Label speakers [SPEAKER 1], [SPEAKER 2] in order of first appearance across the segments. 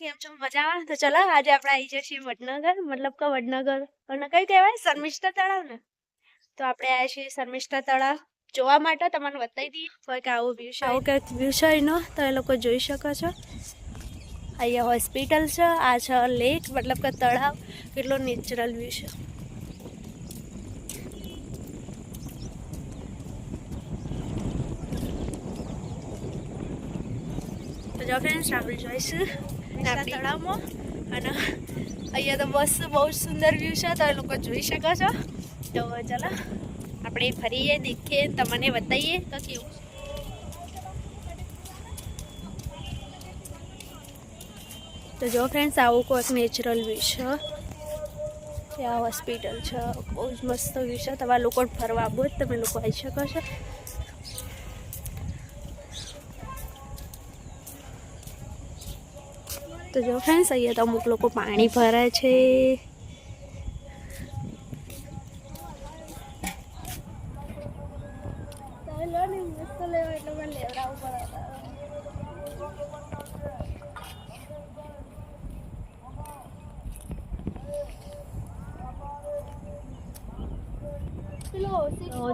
[SPEAKER 1] કેમ છો મજામાં તો ચલો આજે આપણે આવી જઈએ વડનગર, મતલબ કે વડનગર. અને કઈ કહેવાય? શર્મિષ્ઠા તળાવ ને. તો આપણે આવ્યા છીએ શર્મિષ્ઠા તળાવ. જોવા માટે તમને બતાવી દઈએ કોઈક આવો વ્યૂ છે. આવું કંઈક વ્યૂ છે એનો, તો એ લોકો જોઈ શકો છો. અહીંયા હોસ્પિટલ છે, આ છે લેક, મતલબ કે તળાવ. કેટલો નેચરલ વ્યૂ છે. તો જો ફ્રેન્ડ્સ આપણે જોઈશું. તળાવમાં. અને અહીંયા તો બસ બહુ જ સુંદર વ્યૂ છે તમે લોકો જોઈ શકો છો. તો ચાલો આપણે ફરીએ દેખીએ તમને બતાવીએ તો કેવું છે. તો જો ફ્રેન્ડ્સ આવું કોઈક નેચરલ વ્યૂ છે. ત્યાં હોસ્પિટલ છે બહુ જ મસ્ત વ્યૂ છે. તમારા લોકો ફરવા આવો જ તમે લોકો આવી શકો છો. તો જો ફ્રેન્ડ્સ અહીંયા તો અમુક લોકો પાણી ભરે છે.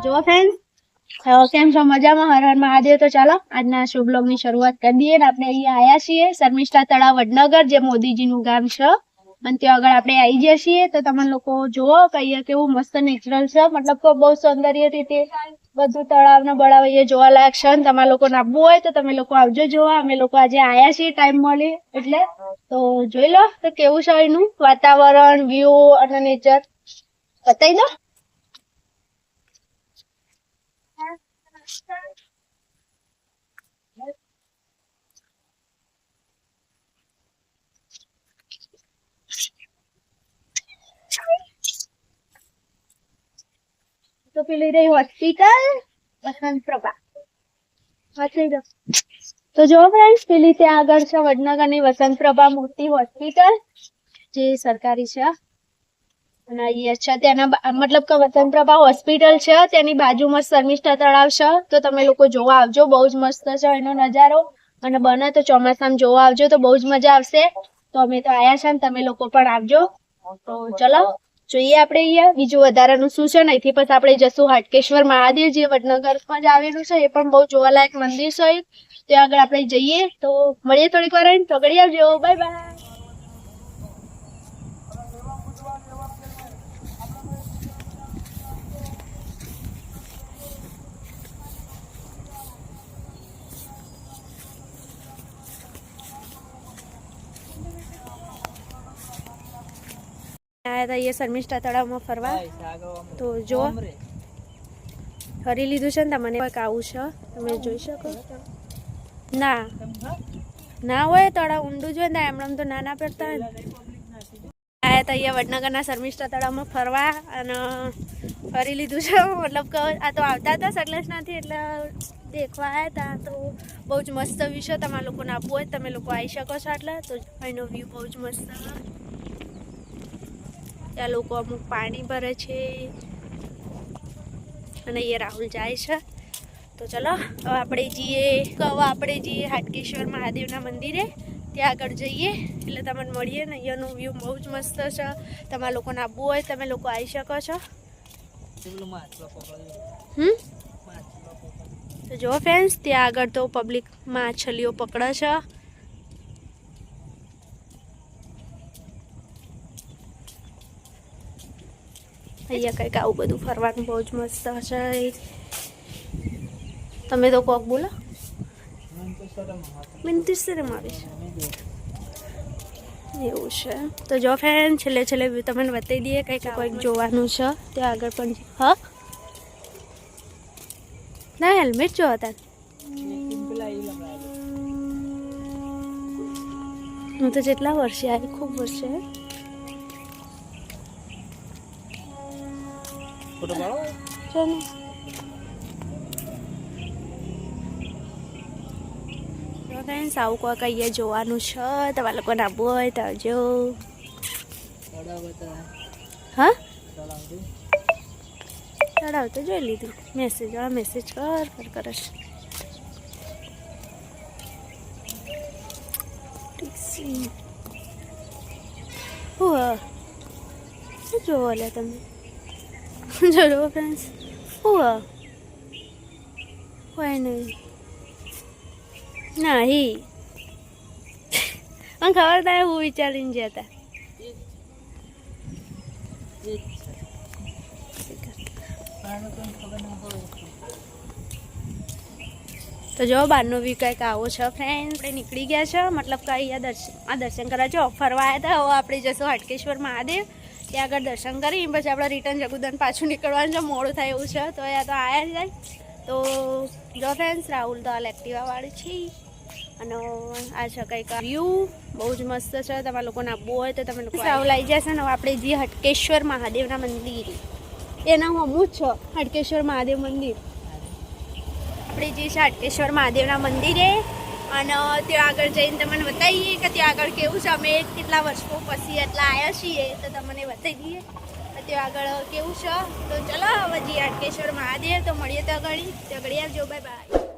[SPEAKER 1] જો ફ્રેન્ડ કેમ છો? મજામાં? હર હર મહાદેવ. તો ચાલો, આજના શુભ બ્લોગની શરૂઆત કરી દઈએ ને આપણે અહીંયા આવ્યા છીએ શર્મિષ્ઠા તળાવ વડનગર, જે મોદીજીનું ગામ છે. અને ત્યાં આગળ આપણે આવી ગયા છીએ. તો તમે લોકો જુઓ કે કેવું મસ્ત નેચરલ છે. મતલબ કે બહુ સૌંદર્ય રીતે બધું તળાવ ને બળાવ અહીંયા જોવાલાયક છે. અને તમારે લોકોને આવવું હોય તો તમે લોકો આવજો જોવા. અમે લોકો આજે આવ્યા છીએ ટાઈમ મળી એટલે. તો જોઈ લો તો કેવું છે એનું વાતાવરણ વ્યૂ અને નેચર બતાવી દો. તો પેલી રહી હોસ્પિટલ વસંત પ્રભા તો જો ફ્રેન્ડ્સ પેલી ત્યાં આગળ છે વડનગરની વસંત પ્રભા મૂર્તિ હોસ્પિટલ જે સરકારી છે. છે મતલબ કે વસંત પ્રભા હોસ્પિટલ છે, તેની બાજુમાં શર્મિષ્ઠા તળાવ છે. તો તમે લોકો જોવા આવજો, બહુ જ મસ્ત છે એનો નજારો. અને બને તો ચોમાસામાં જોવા આવજો, તો બહુ જ મજા આવશે. તો અમે તો આયા છે ને તમે લોકો પણ આવજો. તો ચલો, જોઈએ આપણે અહીંયા. બીજું વધારાનું શું છે ને? અહીંથી પછી આપણે જશું હાટકેશ્વર મહાદેવ, જે વડનગરમાં જ આવેલું છે. એ પણ બહુ જોવાલાયક મંદિર છે. ત્યાં આગળ આપણે જઈએ. તો મળીએ થોડીક વાર. તો આવજો. Bye bye. આયા હતા એ શર્મિષ્ઠા તળાવમાં ફરવા. તો જો. ફરી લીધું છે ને તમને કંઈક આવું છે. તમે જોઈ શકો. ના. ના હોય તળાવ ઊંડું જોઈએ ને એમણે તો ના ના પડતા હોય આવ્યા હતા અહીંયા વડનગરના શર્મિષ્ઠા તળાવમાં ફરવા અને ફરી લીધું છે. મતલબ કે આ તો આવતા હતા સકલેશનાથી એટલે દેખવા આવ્યા હતા તો બહુ જ મસ્ત વ્યૂ છે. તમારા લોકોને આપવું હોય તમે લોકો આવી શકો છો એટલે તો અહીંનો વ્યૂ બહુ જ મસ્ત. છે ત્યાં લોકો અમુક પાણી ભરે છે. અને એ રાહુલ જાય છે. તો ચલો હવે આપણે જઈએ. હવે આપણે જઈએ હાટકેશ્વર મહાદેવના મંદિરે. ત્યાં આગળ જઈએ. એટલે તમને મળીએ ને. અહીંયાનું વ્યૂ બહુ જ મસ્ત છે. તમારા લોકોને આવવું હોય તમે લોકો આવી શકો છો. હમ? તો જો ફ્રેન્ડ્સ ત્યાં આગળ તો પબ્લિક માછલીઓ પકડે છે. અહીંયા કંઈક આવું બધું ફરવાનું બહુ જ મસ્ત છે તમે તો કોક બોલો. મને તો શરમ આવે છે. એવું છે. તો જો ફેન છેલ્લે છેલ્લે તમને બતાવી દઈએ કંઈક કોઈક જોવાનું છે. ત્યાં આગળ પણ હા? ના, હેલ્મેટ જો હતા. હું તો જેટલા વર્ષે આવી ખૂબ વર્ષે.
[SPEAKER 2] ફોટો પાડો
[SPEAKER 1] ચાલો તો ફ્રેન્ડ્સ આવું કોઈક અહીંયા જોવાનું છે તમારા લોકોને આવવું હોય તો આવજો હા
[SPEAKER 2] છે.
[SPEAKER 1] ચડાવ તો જોઈ લીધું મેસેજ વાળા મેસેજ કર કર કરે છે ઠીક છે હું હ શું જોવો લે તમે જોવો ફ્રેન્ડ્સ હું હ કોઈ નહીં નહીં મને ખબર થાય હું વિચારીને જતા
[SPEAKER 2] એ જ છે આને કોઈ ખબર ના હોય
[SPEAKER 1] તો જો બહારનો વ્યૂ કંઈક આવો છે ફ્રેન્ડ આપણે નીકળી ગયા છે મતલબ કે અહીંયા દર્શન આ દર્શન કરવા જો ફરવા આવ્યા હતા હવે આપણે જઈશું હાટકેશ્વર મહાદેવ ત્યાં આગળ દર્શન કરી પછી આપણે રિટર્ન જગુદન પાછું નીકળવાનું છે. મોડું થાય એવું છે તો અહીંયા તો આવ્યા જ જાય. તો જો ફ્રેન્ડ્સ રાહુલ તો હાલ એક્ટિવાવાળું છે. અને આ છે કંઈક વ્યૂ બહુ જ મસ્ત છે. તમારા લોકોને આવવું હોય તો તમે લોકો રાહુલ આવી જશે ને આપણે જે હટકેશ્વર મહાદેવના મંદિર. એના હું જ છે હટકેશ્વર મહાદેવ મંદિર. આપણે જે છે હટકેશ્વર મહાદેવના મંદિરે અને ત્યાં આગળ જઈને તમને બતાવીએ કે ત્યાં આગળ કેવું છે. અમે કેટલા વર્ષો પછી એટલા આવ્યા છીએ તો તમને બતાવી દઈએ ત્યાં આગળ કેવું છે. તો ચલો હવે જી હાટકેશ્વર મહાદેવ તો મળીએ ત્યાં આગળ. ત્યાં આગળ આવજો બાય બાય.